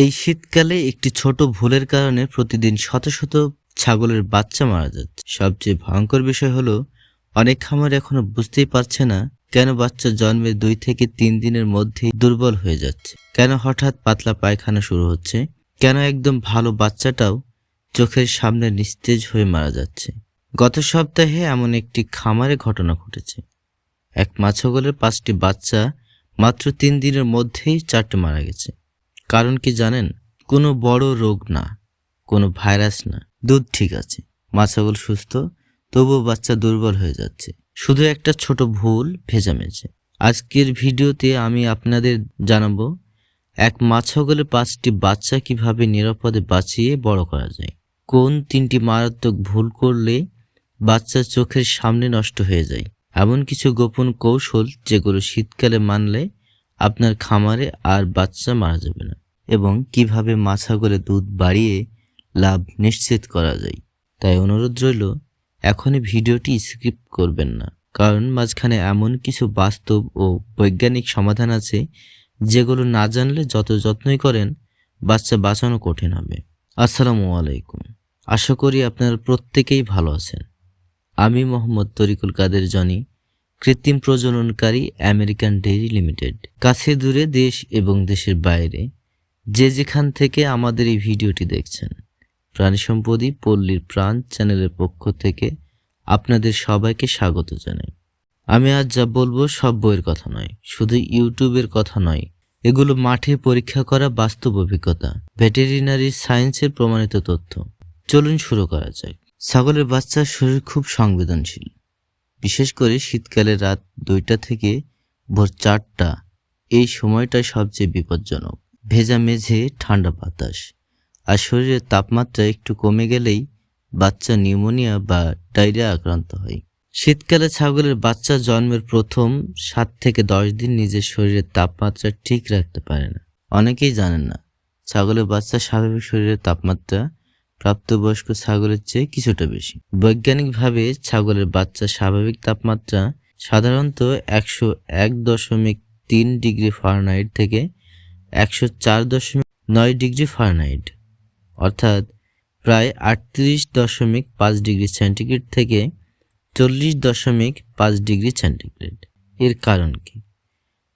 এই শীতকালে একটি ছোট ভুলের কারণে প্রতিদিন শত শত ছাগলের বাচ্চা মারা যাচ্ছে। সবচেয়ে ভয়ঙ্কর বিষয় হলো, অনেক খামার এখনও বুঝতেই পারছে না কেন বাচ্চা জন্মের দুই থেকে তিন দিনের মধ্যেই দুর্বল হয়ে যাচ্ছে। কেন হঠাৎ পাতলা পায়খানা শুরু হচ্ছে? কেন একদম ভালো বাচ্চাটাও চোখের সামনে নিস্তেজ হয়ে মারা যাচ্ছে? গত সপ্তাহে এমন একটি খামারে ঘটনা ঘটেছে। এক মা ছাগলের পাঁচটি বাচ্চা মাত্র তিন দিনের মধ্যেই চারটে মারা গেছে। কারণ কি জানেন? কোনো বড় রোগ না, কোনো ভাইরাস না। দুধ ঠিক আছে মা ছাগল সুস্থ, তবুও বাচ্চা দুর্বল হয়ে যাচ্ছে। শুধু একটা ছোট ভুল ভেজা মেঝে। আজকের ভিডিওতে আমি আপনাদের জানাব, এক মা ছাগলের পাঁচটি বাচ্চা কীভাবে নিরাপদে বাঁচিয়ে বড় করা যায়? কোন তিনটি মারাত্মক ভুল করলে বাচ্চা চোখের সামনে নষ্ট হয়ে যায়? এমন কিছু গোপন কৌশল যেগুলো শীতকালে মানলে আপনার খামারে আর বাচ্চা মারা যাবে না এবং কীভাবে মা ছাগলের দুধ বাড়িয়ে লাভ নিশ্চিত করা যায়। তাই অনুরোধ রইল, এখনই ভিডিওটি স্কিপ করবেন না, কারণ মাঝখানে এমন কিছু বাস্তব ও বৈজ্ঞানিক সমাধান আছে, যেগুলো না জানলে যত যত্নই করেন, বাচ্চা বাঁচানো কঠিন হবে। আসসালামু আলাইকুম। আশা করি আপনারা প্রত্যেকেই ভালো আছেন। আমি মোহাম্মদ তরিকুল কাদের জনি কৃত্রিম প্রজননকারী আমেরিকান ডেইরি লিমিটেড। কাছে দূরে দেশ এবং দেশের বাইরে যে যেখান থেকে আমাদের এই ভিডিওটি দেখছেন। প্রাণী সম্পদই পল্লীর প্রাণ চ্যানেলের পক্ষ থেকে আপনাদের সবাইকে স্বাগত জানাই। আমি আজ যা বলব সব বইয়ের কথা নয়, শুধু ইউটিউবের কথা নয়। এগুলো মাঠে পরীক্ষা করা বাস্তব অভিজ্ঞতা, ভেটেরিনারি সায়েন্সের প্রমাণিত তথ্য। চলুন শুরু করা যাক। ছাগলের বাচ্চার শরীর খুব সংবেদনশীল। বিশেষ করে শীতকালে রাত দুইটা থেকে ভোর চারটা, এই সময়টা সবচেয়ে বিপজ্জনক। ভেজা মেঝে, ঠান্ডা বাতাস। আর শরীরের তাপমাত্রা একটু কমে গেলেই বাচ্চা নিউমোনিয়া বা ডায়রিয়া আক্রান্ত হয়। শীতকালে ছাগলের বাচ্চা জন্মের প্রথম সাত থেকে দশ দিন নিজের শরীরের তাপমাত্রা ঠিক রাখতে পারে না। অনেকেই জানেন না, ছাগলের বাচ্চা স্বাভাবিক শরীরের তাপমাত্রা প্রাপ্তবয়স্ক ছাগলের চেয়ে কিছুটা বেশি। বৈজ্ঞানিকভাবে ছাগলের বাচ্চা স্বাভাবিক তাপমাত্রা সাধারণত একশো এক দশমিক তিন ডিগ্রি ফারেনহাইট থেকে একশো চার দশমিক নয় ডিগ্রি ফারেনহাইট, অর্থাৎ প্রায় আটত্রিশ দশমিক পাঁচ ডিগ্রি সেন্টিগ্রেড থেকে চল্লিশ দশমিক পাঁচ ডিগ্রি সেন্টিগ্রেড। এর কারণ কি?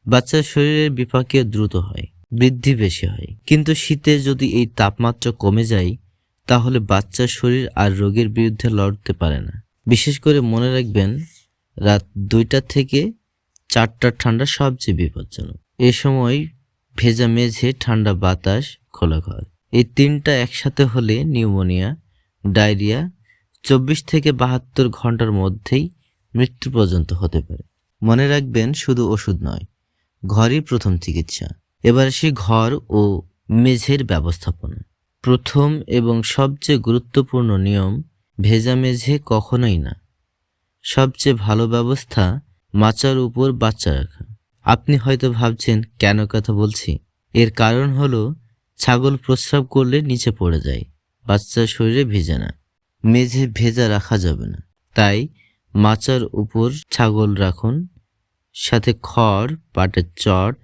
বাচ্চার শরীরের বিপাকীয় দ্রুত হয়, বৃদ্ধি বেশি হয়। কিন্তু শীতে যদি এই তাপমাত্রা কমে যায় তাহলে বাচ্চার শরীর আর রোগের বিরুদ্ধে লড়তে পারে না। বিশেষ করে মনে রাখবেন, রাত দুইটা থেকে চারটা ঠান্ডা সবচেয়ে বিপজ্জনক। এ সময় ভেজা মেঝে, ঠান্ডা বাতাস, খোলা ঘর। এই তিনটা একসাথে হলে নিউমোনিয়া, ডায়রিয়া চব্বিশ থেকে বাহাত্তর ঘণ্টার মধ্যেই মৃত্যু পর্যন্ত হতে পারে। মনে রাখবেন, শুধু ওষুধ নয়, ঘরই প্রথম চিকিৎসা। এবার সে ঘর ও মেঝের ব্যবস্থাপনা। প্রথম এবং সবচেয়ে গুরুত্বপূর্ণ নিয়ম, ভেজা মেঝে কখনোই না। সবচেয়ে ভালো ব্যবস্থা, মাচার উপর বাচ্চা রাখা। আপনি হয়তো ভাবছেন, কেন কথা বলছি? এর কারণ হলো, ছাগল প্রস্রাব করলে নিচে পড়ে যায়, বাচ্চার শরীরে ভেজে না। মেঝে ভেজা রাখা যাবে না। তাই, মাচার উপর ছাগল রাখুন। সাথে খড়, পাটের চট,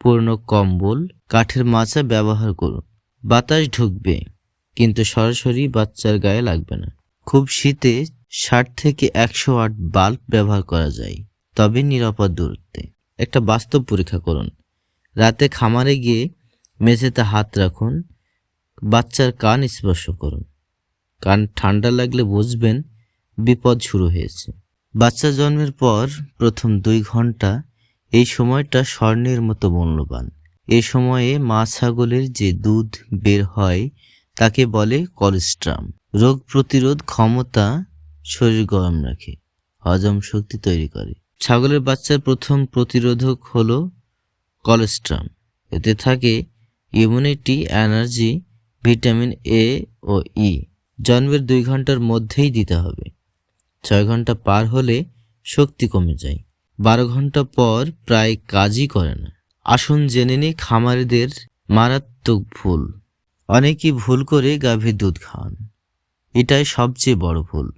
পুরনো কম্বল, কাঠের মাচা ব্যবহার করুন। বাতাস ঢুকবে, কিন্তু সরাসরি বাচ্চার গায়ে লাগবে না। খুব শীতে ষাট থেকে একশো আট বাল্ব ব্যবহার করা যায়, তবে নিরাপদ দূরত্বে। একটা বাস্তব পরীক্ষা করুন। রাতে খামারে গিয়ে মেঝেতে হাত রাখুন, বাচ্চার কান স্পর্শ করুন। কান ঠান্ডা লাগলে বুঝবেন বিপদ শুরু হয়েছে। বাচ্চা জন্মের পর প্রথম দুই ঘণ্টা এই সময়টা স্বর্ণের মতো মূল্যবান। এ সময়ে মা ছাগলের যে দুধ বের হয়, তাকে বলে কলেস্ট্রাম। রোগ প্রতিরোধ ক্ষমতা শরীর গরম রাখে, হজম শক্তি তৈরি করে। ছাগলের বাচ্চার প্রথম প্রতিরোধক হল কলেস্ট্রাম। এতে থাকে ইমিউনিটি এনার্জি ভিটামিন এ ও ই জন্মের দুই ঘণ্টার মধ্যেই দিতে হবে। ছয় ঘণ্টা পার হলে শক্তি কমে যায়। বারো ঘণ্টা পর প্রায় কাজই করে না। আসুন জেনে নিই খামারিদের মারাত্মক ভুল। অনেকেই ভুল করে গাভীর দুধ খাওয়ান এটাই সবচেয়ে বড় ভুল।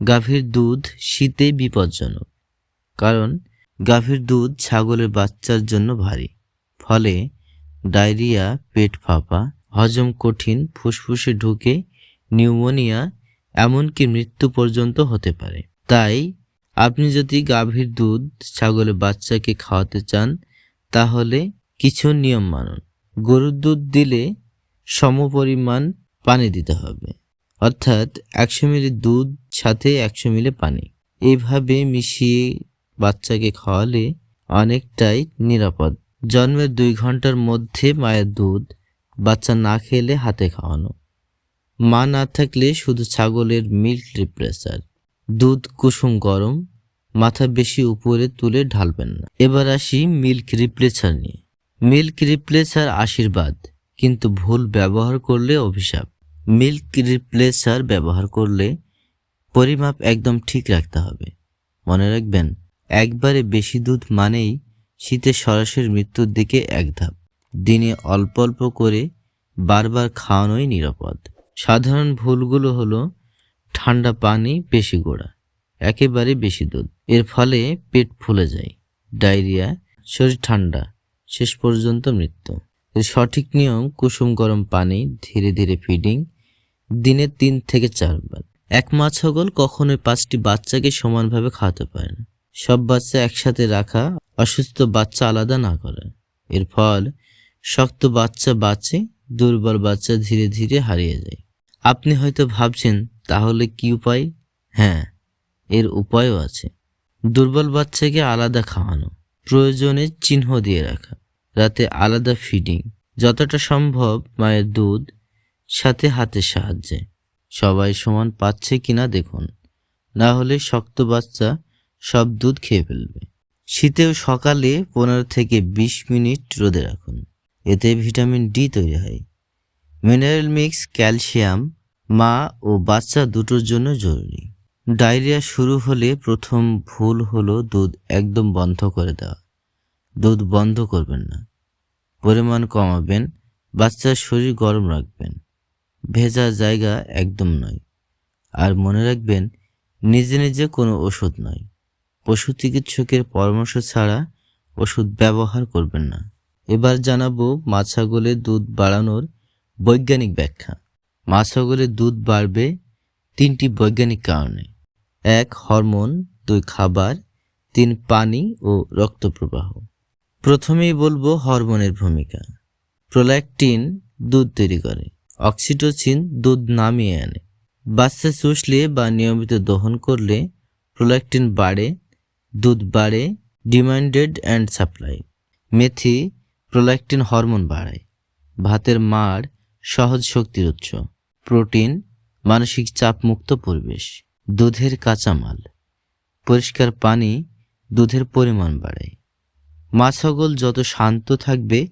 গাভীর দুধ শীতে বিপজ্জনক, কারণ গাভীর দুধ ছাগলের বাচ্চার জন্য ভারী। ফলে ডায়রিয়া, পেট ফাঁপা, হজম কঠিন, ফুসফুসে ঢুকে, নিউমোনিয়া এমনকি মৃত্যু পর্যন্ত হতে পারে। তাই আপনি যদি গাভীর দুধ ছাগলের বাচ্চাকে খাওয়াতে চান তাহলে কিছু নিয়ম মানুন। গরুর দুধ দিলে সমপরিমাণ পানি দিতে হবে। অর্থাৎ একশো মিলি দুধ, সাথে একশো মিলি পানি। এভাবে মিশিয়ে বাচ্চাকে খাওয়ালে অনেকটাই নিরাপদ। জন্মের দুই ঘণ্টার মধ্যে মায়ের দুধ বাচ্চা না খেলে হাতে খাওয়ানো। মা না থাকলে শুধু ছাগলের মিল্ক রিপ্রেসার দুধ কুসুম গরম মাথা বেশি উপরে তুলে ঢালবেন না। এবার আসি মিল্ক রিপ্লেসার নিয়ে। মিল্ক রিপ্লেসার আশীর্বাদ, কিন্তু ভুল ব্যবহার করলে অভিশাপ। মিল্ক রিপ্লেসার ব্যবহার করলে পরিমাপ একদম ঠিক রাখতে হবে। মনে রাখবেন, একবারে বেশি দুধ মানেই শীতে সরাসরি মৃত্যুর দিকে এক ধাপ। দিনে অল্প অল্প করে বারবার খাওয়ানোই নিরাপদ। সাধারণ ভুলগুলো হলো ঠান্ডা পানি বেশি গোড়া। একেবারে বেশি দুধ। এর ফলে পেট ফুলে যায়, ডায়রিয়া, শরীর ঠান্ডা, শেষ পর্যন্ত মৃত্যু। সঠিক নিয়ম, কুসুম গরম পানি, ধীরে ধীরে ফিডিং দিনে তিন থেকে চারবার। এক মা ছাগল কখনোই পাঁচটি বাচ্চাকে সমানভাবে খাওয়াতে পারে না। সব বাচ্চা একসাথে রাখা অসুস্থ বাচ্চা আলাদা না করে। এর ফল, শক্ত বাচ্চা বাঁচে, দুর্বল বাচ্চা ধীরে ধীরে হারিয়ে যায়। আপনি হয়তো ভাবছেন, তাহলে কি উপায়? হ্যাঁ এর উপায়ও আছে। দুর্বল বাচ্চাকে আলাদা খাওয়ানো প্রয়োজনে চিহ্ন দিয়ে রাখা, রাতে আলাদা ফিডিং যতটা সম্ভব মায়ের দুধ, সাথে হাতের সাহায্যে। সবাই সমান পাচ্ছে কিনা দেখুন। না হলে শক্ত বাচ্চা সব দুধ খেয়ে ফেলবে। শীতেও সকালে পনেরো থেকে বিশ মিনিট রোদে রাখুন। এতে ভিটামিন ডি তৈরি হয়। মিনারেল মিক্স, ক্যালসিয়াম মা ও বাচ্চা দুটোর জন্য জরুরি। ডায়রিয়া শুরু হলে প্রথম ভুল হলো দুধ একদম বন্ধ করে দেওয়া। দুধ বন্ধ করবেন না। পরিমাণ কমাবেন, বাচ্চার শরীর গরম রাখবেন। ভেজা জায়গা একদম নয়। আর মনে রাখবেন, নিজে নিজে কোনো ওষুধ নয়। পশু চিকিৎসকের পরামর্শ ছাড়া ওষুধ ব্যবহার করবেন না। এবার জানাব মা ছাগলের দুধ বাড়ানোর বৈজ্ঞানিক ব্যাখ্যা। মা ছাগলের দুধ বাড়বে তিনটি বৈজ্ঞানিক কারণে। এক হরমোন, দুই খাবার, তিন পানি ও রক্ত প্রবাহ প্রথমেই বলব হরমোনের ভূমিকা। প্রোল্যাকটিন দুধ তৈরি করে। অক্সিটোসিন দুধ নামিয়ে আনে। বাচ্চা চুষলে বা নিয়মিত দহন করলে প্রোল্যাকটিন বাড়ে, দুধ বাড়ে, ডিমান্ডেড অ্যান্ড সাপ্লাই। মেথি প্রোল্যাকটিন হরমোন বাড়ায়। ভাতের মাড় সহজ শক্তির উৎস। প্রোটিন মানসিক চাপমুক্ত পরিবেশ। দুধের কাঁচামাল। পরিষ্কার পানি, দুধের পরিমাণ বাড়ায় মা ছাগল যত শান্ত থাকবে,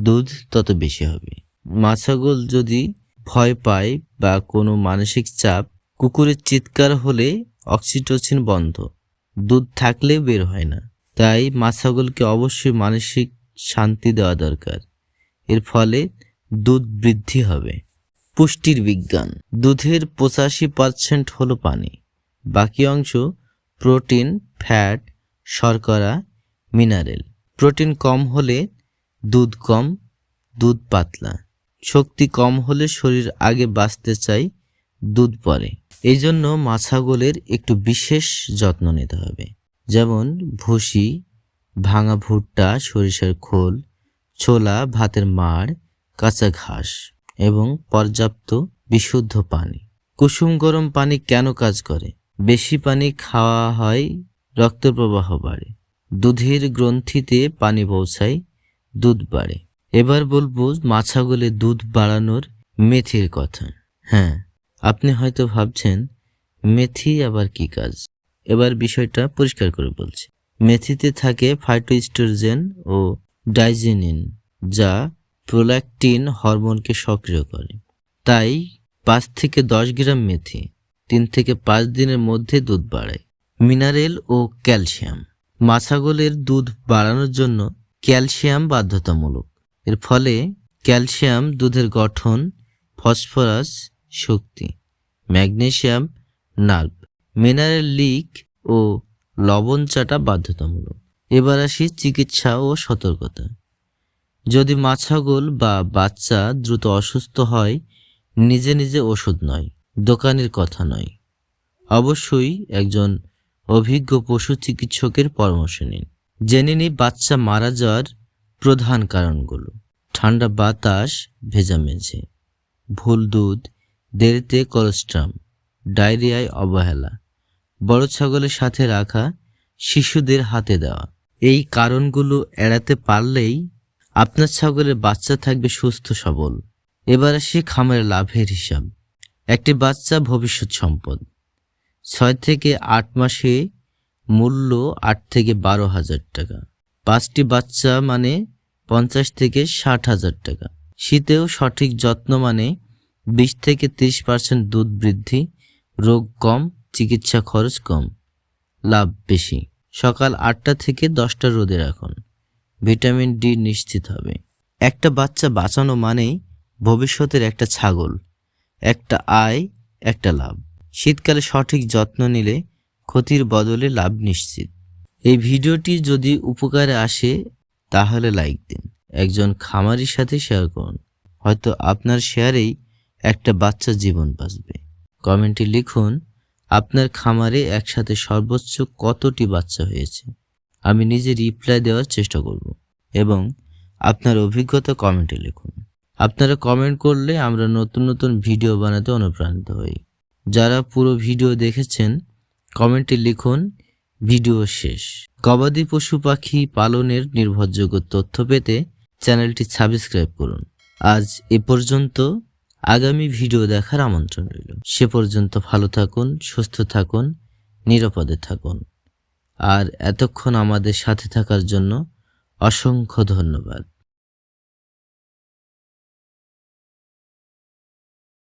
দুধ তত বেশি হবে। মা ছাগল যদি ভয় পায় বা কোনো মানসিক চাপ কুকুরের চিৎকার হলে অক্সিটোসিন বন্ধ। দুধ থাকলে বের হয় না। তাই মা ছাগলকে অবশ্যই মানসিক শান্তি দেওয়া দরকার। এর ফলে দুধ বৃদ্ধি হবে। পুষ্টির বিজ্ঞান। দুধের পঁচাশি পার্সেন্ট হলো পানি। বাকি অংশ প্রোটিন, ফ্যাট, শর্করা, মিনারেল। প্রোটিন কম হলে দুধ কম, দুধ পাতলা। শক্তি কম হলে শরীর আগে বাঁচতে চাই, দুধ পরে। এই জন্য মাছাগোলের একটু বিশেষ যত্ন নিতে হবে। যেমন ভুসি, ভাঙা ভুট্টা, সরিষার খোল, ছোলা, ভাতের মাড়, কাঁচা ঘাস এবং পর্যাপ্ত বিশুদ্ধ পানি। কুসুম গরম পানি কেন কাজ করে? বেশি পানি খাওয়া হয় রক্ত প্রবাহ বাড়ে। দুধের গ্রন্থিতে পানি পৌঁছায়, দুধ বাড়ে। এবার বলব মাছাগুলে দুধ বাড়ানোর মেথির কথা। হ্যাঁ আপনি হয়তো ভাবছেন, মেথি আবার কি কাজ? এবার বিষয়টা পরিষ্কার করে বলছি। মেথিতে থাকে ফাইটোস্টোরজেন ও ডাইজেনিন, যা প্রোল্যাকটিন হরমোনকে সক্রিয় করে। তাই পাঁচ থেকে দশ গ্রাম মেথি তিন থেকে পাঁচ দিনের মধ্যে দুধ বাড়ায়। মিনারেল ও ক্যালসিয়াম। মাছাগোলের দুধ বাড়ানোর জন্য ক্যালসিয়াম বাধ্যতামূলক। এর ফলে ক্যালসিয়াম দুধের গঠন, ফসফরাস শক্তি, ম্যাগনেসিয়াম নার্ভ মিনারেল লিক ও লবণ চাটা বাধ্যতামূলক। এবার আসি চিকিৎসা ও সতর্কতা। যদি মা ছাগল বা বাচ্চা দ্রুত অসুস্থ হয়, নিজে নিজে ওষুধ নয়। দোকানের কথা নয়। অবশ্যই একজন অভিজ্ঞ পশু চিকিৎসকের পরামর্শ নিন। জেনে নিই বাচ্চা মারা যাওয়ার প্রধান কারণগুলো। ঠান্ডা বাতাস, ভেজা মেঝে, ভুল দুধ, দেরিতে কোলেস্ট্রাম ডায়রিয়ায় অবহেলা, বড় ছাগলের সাথে রাখা, শিশুদের হাতে দেওয়া। এই কারণগুলো এড়াতে পারলেই আপনার ছাগলের বাচ্চা থাকবে সুস্থ সবল। এবার আসি খামারের লাভের হিসাব। একটি বাচ্চা ভবিষ্যৎ সম্পদ। ছয় থেকে আট মাসে মূল্য আট থেকে বারো হাজার টাকা। পাঁচটি বাচ্চা মানে পঞ্চাশ থেকে ষাট হাজার টাকা। শীতেও সঠিক যত্ন মানে বিশ থেকে ত্রিশ পার্সেন্ট দুধ বৃদ্ধি, রোগ কম, চিকিৎসা খরচ কম, লাভ বেশি। সকাল আটটা থেকে দশটা রোদে রাখুন। ভিটামিন ডি নিশ্চিত হবে। একটা বাচ্চা বাঁচানো মানেই ভবিষ্যতের একটা ছাগল। একটা আয়, একটা লাভ। শীতকালে সঠিক যত্ন নিলে ক্ষতির বদলে লাভ নিশ্চিত। এই ভিডিওটি যদি উপকারে আসে, তাহলে লাইক দিন। একজন খামারির সাথে শেয়ার করুন। হয়তো আপনার শেয়ারেই একটা বাচ্চা জীবন বাঁচবে। কমেন্টে লিখুন, আপনার খামারে একসাথে সর্বোচ্চ কতটি বাচ্চা হয়েছে? আমি নিজে রিপ্লাই দেওয়ার চেষ্টা করব। এবং আপনার অভিজ্ঞতা কমেন্টে লিখুন। আপনারা কমেন্ট করলে আমরা নতুন নতুন ভিডিও বানাতে অনুপ্রাণিত হই। যারা পুরো ভিডিও দেখেছেন কমেন্টে লিখুন ভিডিও শেষ। গবাদি পশু পাখি পালনের নির্ভরযোগ্য তথ্য পেতে চ্যানেলটি সাবস্ক্রাইব করুন। আজ এ পর্যন্ত। আগামী ভিডিও দেখার আমন্ত্রণ রইল। সে পর্যন্ত ভালো থাকুন, সুস্থ থাকুন, নিরাপদে থাকুন। আর এতক্ষণ আমাদের সাথে থাকার জন্য অসংখ্য ধন্যবাদ।